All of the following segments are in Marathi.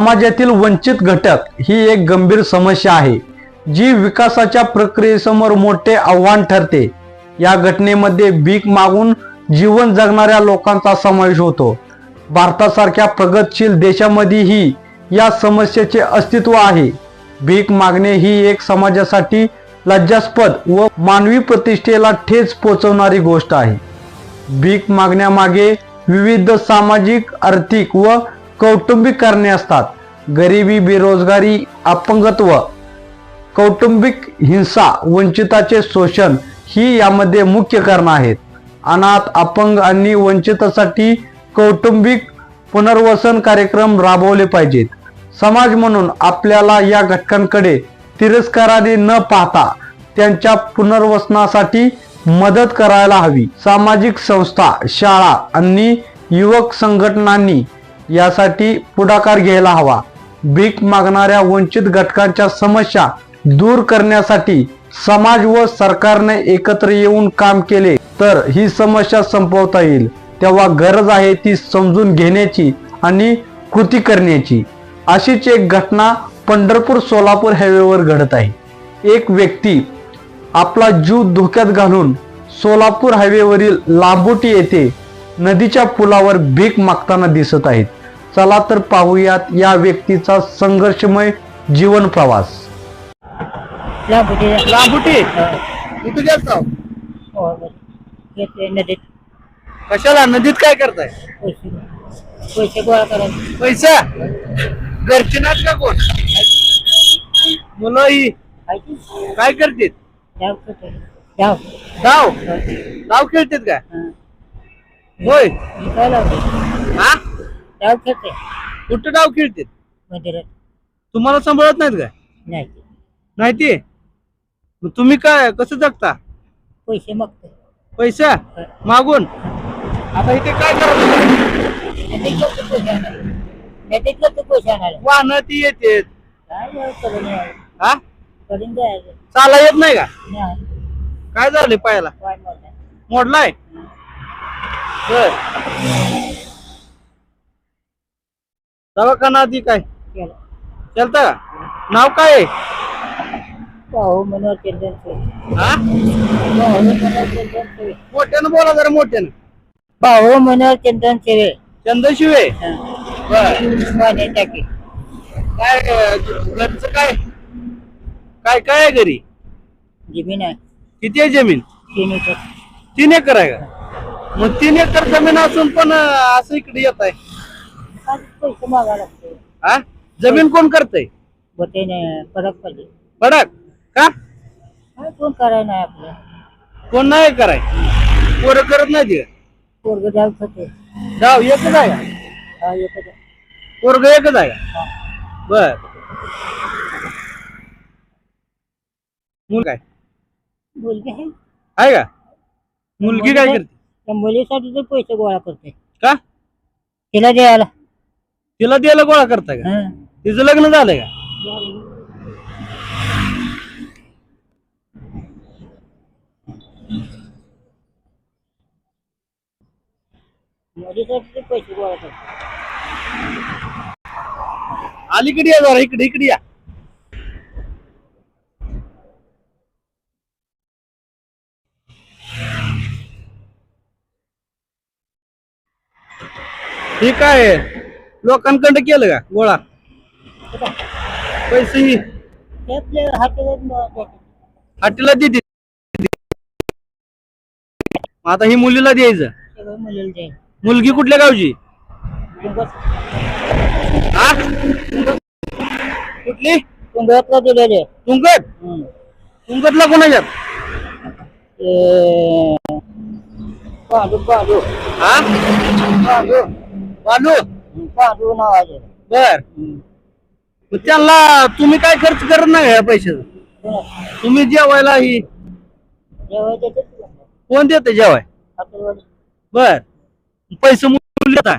समाजातील वंचित घटक ही एक गंभीर समस्या आहे जी विकासाच्या प्रक्रियेसमोर मोठे आव्हान ठरते. या घटनेमध्ये भीक मागून जीवन जगणाऱ्या लोकांचा समावेश होतो. भारतासारख्या प्रगतशील देशामध्येही या समस्येचे अस्तित्व आहे. भीक मागणे ही एक समाजासाठी लज्जास्पद व मानवी प्रतिष्ठेला ठेच पोचवणारी गोष्ट आहे. भीक मागण्यामागे विविध सामाजिक आर्थिक व कौटुंबिक कारणे असतात. गरिबी बेरोजगारी अपंगत्व कौटुंबिक हिंसा वंचिताचे शोषण ही यामध्ये मुख्य कारणं आहेत. अनाथ अपंग आणि वंचितासाठी कौटुंबिक पुनर्वसन कार्यक्रम राबवले पाहिजेत. समाज म्हणून आपल्याला या घटकांकडे तिरस्काराने न पाहता त्यांच्या पुनर्वसनासाठी मदत करायला हवी. सामाजिक संस्था शाळा आणि युवक संघटनांनी यासाठी पुढाकार घ्यायला हवा. भीक मागणाऱ्या वंचित घटकांच्या समस्या दूर करण्यासाठी समाज व सरकारने एकत्र येऊन काम केले तर ही समस्या संपवता येईल. तेव्हा गरज आहे ती समजून घेण्याची आणि कृती करण्याची. अशीच एक घटना पंढरपूर सोलापूर हायवेवर घडत आहे. एक व्यक्ती आपला जीव धोक्यात घालून सोलापूर हायवेवरील लांबोटी येथे नदीच्या पुलावर भीक मागताना दिसत आहेत. चला तर पाहूयात या व्यक्तीचा संघर्षमय जीवन प्रवास. लांबुटी. कुठे गेलता घेतले नदीत. कशाला? नदीत काय करताय? पैसे. पैसे गोळा करायचे पैसा? घरचे नाच का कोण? मुलं ही. काय करतेत. डाव डाव. खेळतेत का होय. मी काय लावते? हा? द्याव खाते कुठं डाव मंदिरात तुम्हाला सांभाळत नाहीत का नाही. नाही ते मग तुम्ही काय कसं जगता? पैसे मागते. पैसा? मागून? आता इथे काय करत नदीत जातो पैसे आणायला. नदीत जातो पैसे आणायला. वाहन ती काय करून यायचं. हा? करून चाला येत नाही का? नाही काय पायाला? वाट मोठा मोडलाय? बर. दवाखाना आधी काय? चलता का नाव काय? आहे पाहू मनोहर चंदन सोय हा? मोठ्यानं बोला जरा मोठ्यानं. पाहू मनोहर चंदन सेवे चंदन शिवे? बर. टाकी. काय अं, घरचं काय? काय काय आहे घरी? जमीन आहे. किती आहे जमीन? तीन एकर. तीन एकर आहे का? मग तीन एकर जमीन असून पण अं, असं इकडे येत आहे. पैसे लागते हा? जमीन कोण करतय? बटेने फरक पडले. फडक का? काय कोण करायला नाही आपलं. कोण नाही कराय? पोरं करत नाही ते पोरग जाऊ होते. जाऊ एकच आहे? हा. पोरग एकच आहे? बर. मुल काय? मुलगी आहे. आहे का? मुलगी काय करते? त्या मुलीसाठी तर पैसे गोळा करते. का? तिला द्यायला. तिला द्यायला गोळा करताय का हा. तिचं लग्न झालंय का पैसे गोळा अलीकडे या जरा इकडे इकडे या हे काय आहे? लोकांकडे केलं का? गोळा? पैसे? ही हाटीला देते आता ही मुलीला द्यायचं. मुलगी कुठल्या गावची? हा? कुठली? दिलेले तुंगत तुंगतला कोणाच्यात? हा? बालू? पांडू नावाचे बर. मग त्यांना तुम्ही काय खर्च करत नाही या पैशाचा? तुम्ही जेवायला ही. कोण देते जेवाय. बर. पैसे मुली देता.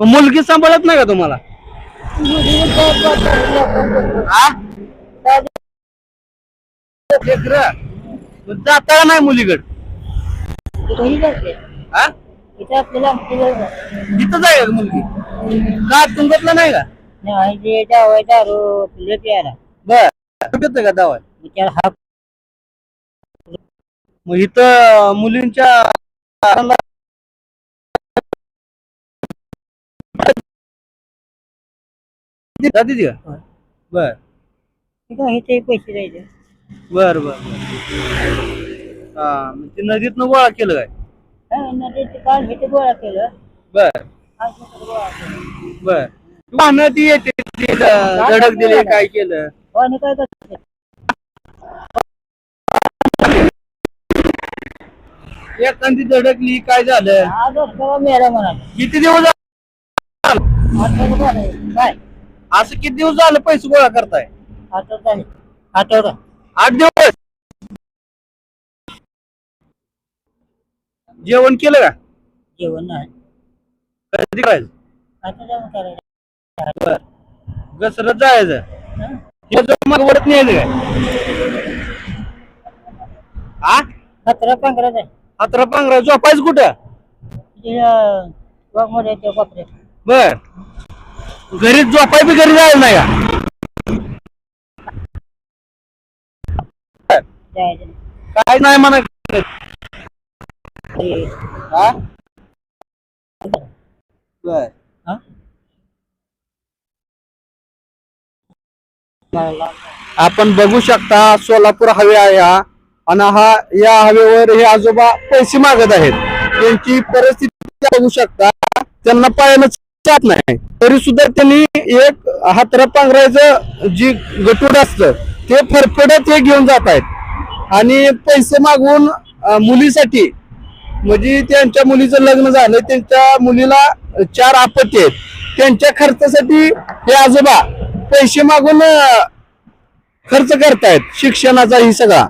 मग मुलगी सांभाळत नाही का तुम्हाला? लेकरं. मग जाता का नाही मुलीकड. हा? इथं आपल्याला आहे. का मुलगी. का तुंगतला नाही का? नाही दारू बर. येतोय का दावा मग त्याला हा. मग इथं मुलींच्या जाती का बर. इथे पैसे द्यायचे. बर बर. हा मग ते नदीतनं गोळा केलं काय? नदीचं काल इथे गोळा केलं. बर. आज गोळा केलं. बर. वाहनं ती येते ती ध- धडक दिली काय केलं? काय एखादी धडकली काय झालं? आज मेला म्हणाले किती दिवस झाले? काय? असं किती दिवस झालं पैसे गोळा करताय? आठवडा झाले. आठवडा. आठ दिवस? जेवण केलं का? जेवण नाही. कधी करायचं? आता जाऊन करायचं घसरत जायचं. हं? हे जर मग वरत नाही काय? हा आहे. अत्र पांघरा झोपायचं कुठं? ते, अं, वाघमोड्या त्या कोपऱ्यात. बर. घरी झोपाय बी घरी जायला नाही का? जायचं नाही. काय नाही म्हणा. हा? बर आपण बघू शकता सोलापूर हवे आहे आणि हा या हवेवर हे आजोबा पैसे मागत आहेत. त्यांची परिस्थिती बघू शकता. त्यांना पायानं जात नाही. तरी सुद्धा त्यांनी एक हातरा पांघरायचं जी गटूड असतं ते फरफडत हे घेऊन जात आहेत. आणि पैसे मागून मुलीसाठी म्हणजे त्यांच्या मुलीचं लग्न झालं त्यांच्या मुलीला चार आपत्ती आहेत. त्यांच्या खर्चासाठी हे आजोबा पैसे मागून खर्च करतायत शिक्षणाचा ही सगळा.